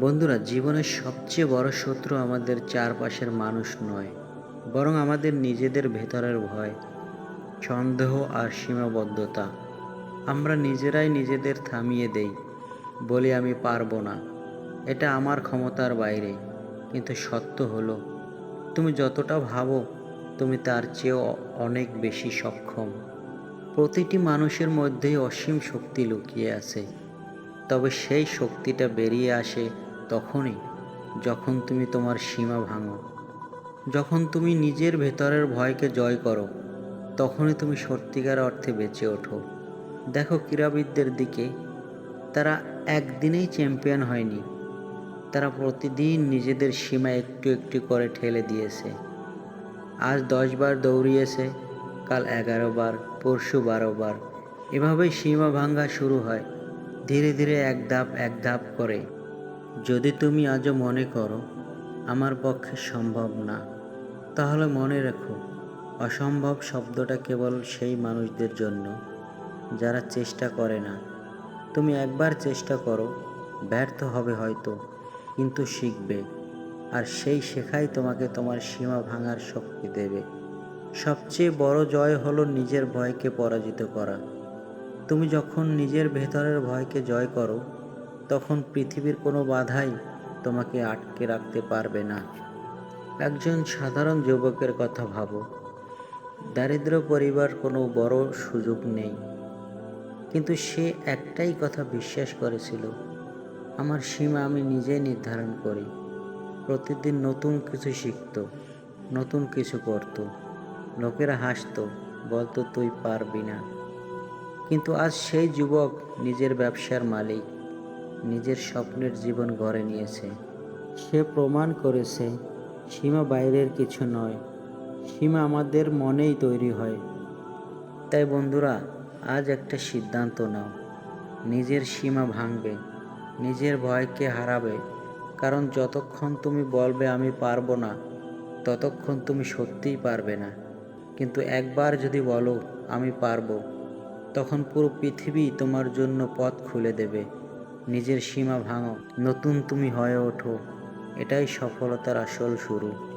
বন্ধুরা, জীবনের সবচেয়ে বড় শত্রু আমাদের চারপাশের মানুষ নয়, বরং আমাদের নিজেদের ভেতরের ভয়, সন্দেহ আর সীমাবদ্ধতা। আমরা নিজেরাই নিজেদের থামিয়ে দেই, বলি আমি পারব না। এটা আমার ক্ষমতার বাইরে, কিন্তু সত্য হলো, তুমি যতটা ভাবো, তুমি তার চেয়েও অনেক বেশি সক্ষম। প্রতিটি মানুষের মধ্যেই অসীম শক্তি লুকিয়ে আছে। তবে সেই শক্তিটা বেরিয়ে আসে তখনই, যখন তুমি তোমার সীমা ভাঙো। যখন তুমি নিজের ভেতরের ভয়কে জয় করো, তখনই তুমি সত্যিকার অর্থে বেঁচে ওঠো। দেখো ক্রীড়াবিদদের দিকে, তারা একদিনেই চ্যাম্পিয়ন হয়নি। তারা প্রতিদিন নিজেদের সীমা একটু একটু করে ঠেলে দিয়েছে। আজ দশবার দৌড়িয়েছে, কাল এগারো বার, পরশু বারো বার। এভাবেই সীমা ভাঙ্গা শুরু হয়। ধীরে ধীরে এক ধাপ এক ধাপ করে। যদি তুমি আজও মনে করো, আমার পক্ষে সম্ভব না, তাহলে মনে রেখো, অসম্ভব শব্দটা কেবল সেই মানুষদের জন্য, যারা চেষ্টা করে না। তুমি একবার চেষ্টা করো, ব্যর্থ হবে হয়তো, কিন্তু শিখবে, আর সেই শেখাই তোমাকে তোমার সীমা ভাঙার শক্তি দেবে। সবচেয়ে বড় জয় হলো নিজের ভয়কে পরাজিত করা। তুমি যখন নিজের ভেতরের ভয়কে জয় করো, তখন পৃথিবীর কোনো বাধাই তোমাকে আটকে রাখতে পারবে না। একজন সাধারণ যুবকের কথা ভাবো। দারিদ্র পরিবার কোনো বড় সুযোগ নেই। কিন্তু সে একটাই কথা বিশ্বাস করেছিল, আমার সীমা আমি নিজেই নির্ধারণ করি। প্রতিদিন নতুন কিছু শিখত, নতুন কিছু করত। লোকেরা হাসতো, বলতো, তুই পারবি না। কিন্তু আজ সেই যুবক নিজের ব্যবসার মালিক, নিজের স্বপ্নের জীবন গড়ে নিয়েছে। সে প্রমাণ করেছে, সীমা বাইরের কিছু নয়, সীমা আমাদের মনেই তৈরি হয়। তাই বন্ধুরা, আজ একটা সিদ্ধান্ত নাও, নিজের সীমা ভাঙবে, নিজের ভয়কে হারাবে, কারণ যতক্ষণ তুমি বলবে আমি পারব না, ততক্ষণ তুমি সত্যিই পারবে না। কিন্তু একবার যদি বলো, আমি পারব তখন পুরো পৃথিবী তোমার জন্য পথ খুলে দেবে। নিজের সীমা ভাঙো। নতুন তুমি হয়ে ওঠো। এটাই সফলতার আসল শুরু।